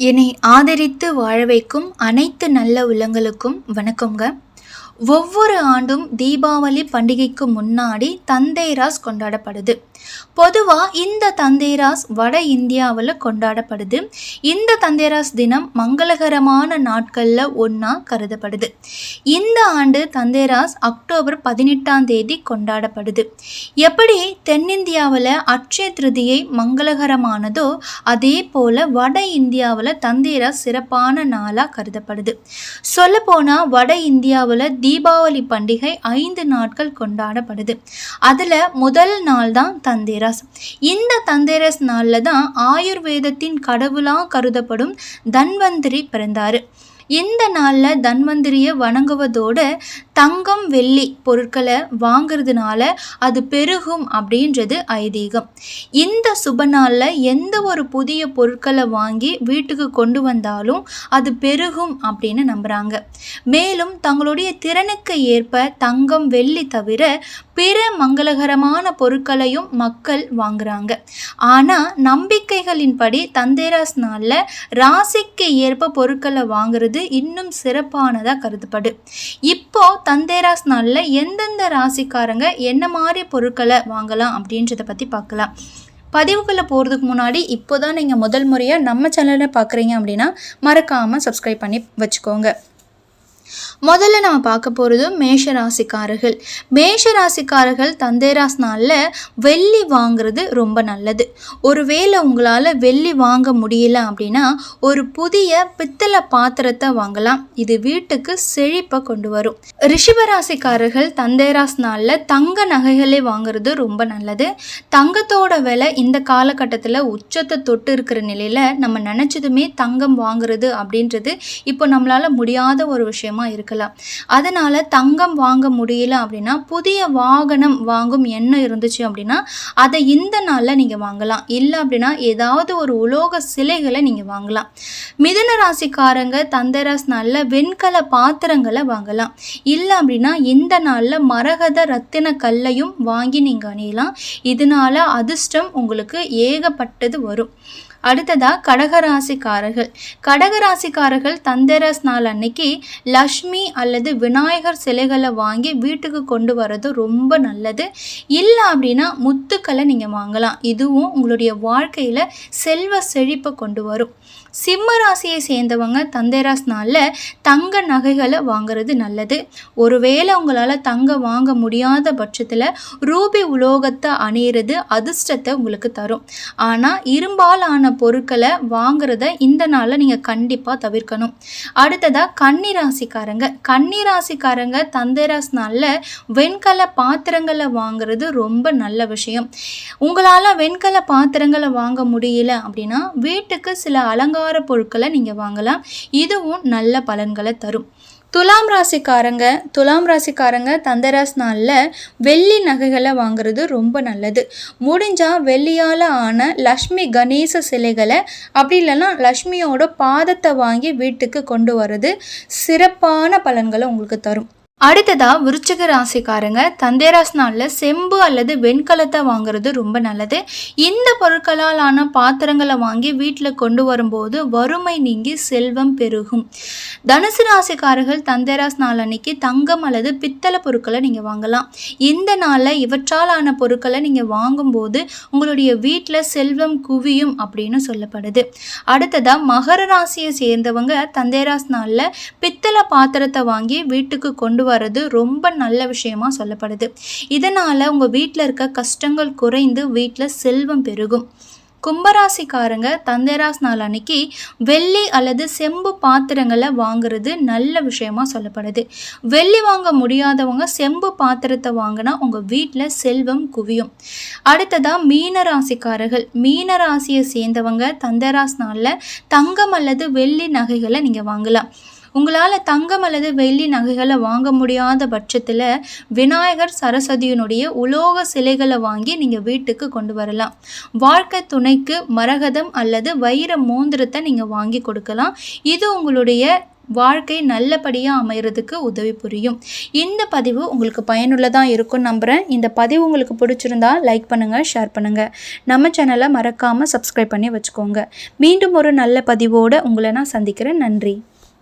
என்னை ஆதரித்து வாழ வைக்கும் அனைத்து நல்ல உள்ளங்களுக்கும் வணக்கங்க ஒவ்வொரு ஆண்டும் தீபாவளி பண்டிகைக்கு முன்னாடி தந்தேராஸ் கொண்டாடப்படுது. பொதுவாக இந்த தந்தேராஸ் வட இந்தியாவில் கொண்டாடப்படுது. இந்த தந்தேராஸ் தினம் மங்களகரமான நாட்களில் ஒன்றா கருதப்படுது. இந்த ஆண்டு தந்தேராஸ் அக்டோபர் பதினெட்டாம் தேதி கொண்டாடப்படுது. எப்படி தென்னிந்தியாவில் அட்சய திருதியை மங்களகரமானதோ அதே போல் வட இந்தியாவில் தந்தேராஸ் சிறப்பான நாளாக கருதப்படுது. சொல்லப்போனால் வட இந்தியாவில் தீபாவளி பண்டிகை ஐந்து நாட்கள் கொண்டாடப்படுது. அதில் முதல் நாள் தான் தந்தேராஸ். இந்த தந்தேராஸ் நாளில் தான் ஆயுர்வேதத்தின் கடவுளாக கருதப்படும் தன்வந்திரி பிறந்தார். இந்த நாளில் தன்வந்திரியை வணங்குவதோடு தங்கம் வெள்ளி பொருட்களை வாங்குறதுனால அது பெருகும் அப்படின்றது ஐதீகம். இந்த சுப நாளில் எந்த ஒரு புதிய பொருட்களை வாங்கி வீட்டுக்கு கொண்டு வந்தாலும் அது பெருகும் அப்படின்னு நம்புகிறாங்க மேலும் தங்களுடைய திறனுக்கு ஏற்ப தங்கம் வெள்ளி தவிர பிற மங்களகரமான பொருட்களையும் மக்கள் வாங்குறாங்க. ஆனால் நம்பிக்கைகளின்படி தந்தேராஸ் நாளில் ராசிக்கு ஏற்ப பொருட்களை வாங்குறது இன்னும் சிறப்பானதாக கருதப்படு. இப்போ தந்தேராஸ் நாளில் எந்தெந்த ராசிக்காரங்க என்ன மாதிரி பொருட்களை வாங்கலாம் அப்படின்றத பற்றி பார்க்கலாம் பதிவுக்குள்ளே போகிறதுக்கு முன்னாடி இப்போ தான் நீங்கள் முதல் முறையாக நம்ம சேனலை பார்க்குறீங்க அப்படின்னா மறக்காமல் சப்ஸ்கிரைப் பண்ணி வச்சுக்கோங்க. முதல்ல நம்ம பார்க்க போகிறது மேஷ ராசிக்காரர்கள் மேஷ ராசிக்காரர்கள் தந்தேராஸ் நாளில் வெள்ளி வாங்குறது ரொம்ப நல்லது. ஒருவேளை உங்களால் வெள்ளி வாங்க முடியல அப்படின்னா ஒரு புதிய பித்தளை பாத்திரத்தை வாங்கலாம். இது வீட்டுக்கு செழிப்பை கொண்டு வரும். ரிஷபராசிக்காரர்கள் தந்தேராஸ் நாளில் தங்க நகைகளை வாங்குறது ரொம்ப நல்லது. தங்கத்தோட விலை இந்த காலகட்டத்தில் உச்சத்தை தொட்டு இருக்கிற நிலையில் நம்ம நினச்சதுமே தங்கம் வாங்குறது அப்படின்றது இப்போ நம்மளால் முடியாத ஒரு விஷயமா இருக்கலாம். அதனால் தங்கம் வாங்க முடியல அப்படின்னா புதிய வாகனம் வாங்கும் எண்ணம் இருந்துச்சு அப்படின்னா அதை இந்த நாளில் நீங்கள் வாங்கலாம். இல்லை அப்படின்னா ஏதாவது ஒரு உலோக சிலைகளை நீங்கள் வாங்கலாம். மிதுன ராசிக்காரங்க தந்தராஸ் நாளில் வெண்கல பாத்திரங்களை வாங்கலாம். இல்லை அப்படின்னா இந்த நாளில் மரகத ரத்தின கல்லையும் வாங்கி நீங்கள் அணியலாம். இதனால் அதிர்ஷ்டம் உங்களுக்கு ஏகப்பட்டது வரும். அடுத்ததாக கடகராசிக்காரர்கள். கடகராசிக்காரர்கள் தந்தரஸ் நாள் அன்னைக்கு லக்ஷ்மி அல்லது விநாயகர் சிலைகளை வாங்கி வீட்டுக்கு கொண்டு வர்றது ரொம்ப நல்லது. இல்லை அப்படின்னா முத்துக்களை நீங்கள் வாங்கலாம். இதுவும் உங்களுடைய வாழ்க்கையில் செல்வ செழிப்பை கொண்டு வரும். சிம்ம ராசியை சேர்ந்தவங்க தந்தேராஸ் நாளில் தங்க நகைகளை வாங்குறது நல்லது. ஒருவேளை உங்களால் தங்க வாங்க முடியாத பட்சத்தில் ரூபி உலோகத்தை அணியிறது அதிர்ஷ்டத்தை உங்களுக்கு தரும். ஆனால் இரும்பாலான மாதிரியான பொருட்களை வாங்குறத இந்த நாளில் நீங்கள் கண்டிப்பாக தவிர்க்கணும். அடுத்ததாக கன்னிராசிக்காரங்க. ராசிக்காரங்க தந்தேராஸ் நாளில் வெண்கல பாத்திரங்களை வாங்குறது ரொம்ப நல்ல விஷயம். உங்களால் வெண்கல பாத்திரங்களை வாங்க முடியல அப்படின்னா வீட்டுக்கு சில அலங்கார பொருட்களை நீங்கள் வாங்கலாம். இதுவும் நல்ல பலன்களை தரும். துலாம் ராசிக்காரங்க துலாம் ராசிக்காரங்க தந்தராஸ் நாளில் வெள்ளி நகைகளை வாங்குறது ரொம்ப நல்லது. முடிஞ்சால் வெள்ளியால் ஆன லக்ஷ்மி கணேச சிலைகளை அப்படி இல்லைன்னா லக்ஷ்மியோட பாதத்தை வாங்கி வீட்டுக்கு கொண்டு வர்றது சிறப்பான பலன்களை உங்களுக்கு தரும். அடுத்ததாக விருச்சிக ராசிக்காரங்க தந்தேராஸ் நாளில் செம்பு அல்லது வெண்கலத்தை வாங்குறது ரொம்ப நல்லது. இந்த பொருட்களால் ஆன பாத்திரங்களை வாங்கி வீட்டில் கொண்டு வரும்போது வறுமை நீங்கி செல்வம் பெருகும். தனுசு ராசிக்காரர்கள் தந்தேராஸ் நாள் அன்னைக்கு தங்கம் அல்லது பித்தளை பொருட்களை நீங்கள் வாங்கலாம். இந்த நாளில் இவற்றால் ஆன பொருட்களை நீங்கள் வாங்கும்போது உங்களுடைய வீட்டில் செல்வம் குவியும் அப்படின்னு சொல்லப்படுது. அடுத்ததாக மகர ராசியை சேர்ந்தவங்க தந்தேராஸ் நாளில் பித்தளை பாத்திரத்தை வாங்கி வீட்டுக்கு கொண்டு வர்றது ரொம்ப நல்ல விஷயமா சொல்லப்படுது. இதனால் உங்கள் வீட்டில் இருக்க கஷ்டங்கள் குறைந்து வீட்டில் செல்வம் பெருகும். கும்பராசிக்காரங்க தந்தேராஸ் நாள் அன்னைக்கு வெள்ளி அல்லது செம்பு பாத்திரங்களை வாங்குறது நல்ல விஷயமா சொல்லப்படுது. வெள்ளி வாங்க முடியாதவங்க செம்பு பாத்திரத்தை வாங்கினா உங்கள் வீட்டில் செல்வம் குவியும். அடுத்ததாக மீன ராசிக்காரர்கள் மீன ராசியை சேர்ந்தவங்க தந்தேராஸ் நாளில் தங்கம் அல்லது வெள்ளி நகைகளை நீங்கள் வாங்கலாம். உங்களால் தங்கம் அல்லது வெள்ளி நகைகளை வாங்க முடியாத பட்சத்தில் விநாயகர் சரஸ்வதியினுடைய உலோக சிலைகளை வாங்கி நீங்கள் வீட்டுக்கு கொண்டு வரலாம். வாழ்க்கை துணைக்கு மரகதம் அல்லது வைர மோந்திரத்தை நீங்கள் வாங்கி கொடுக்கலாம். இது உங்களுடைய வாழ்க்கை நல்லபடியாக அமைகிறதுக்கு உதவி புரியும். இந்த பதிவு உங்களுக்கு பயனுள்ளதாக இருக்கும்னு நம்புகிறேன் இந்த பதிவு உங்களுக்கு பிடிச்சிருந்தா லைக் பண்ணுங்கள் ஷேர் பண்ணுங்கள் நம்ம சேனலை மறக்காமல் சப்ஸ்கிரைப் பண்ணி வச்சுக்கோங்க. மீண்டும் ஒரு நல்ல பதிவோடு உங்களை நான் சந்திக்கிறேன். நன்றி.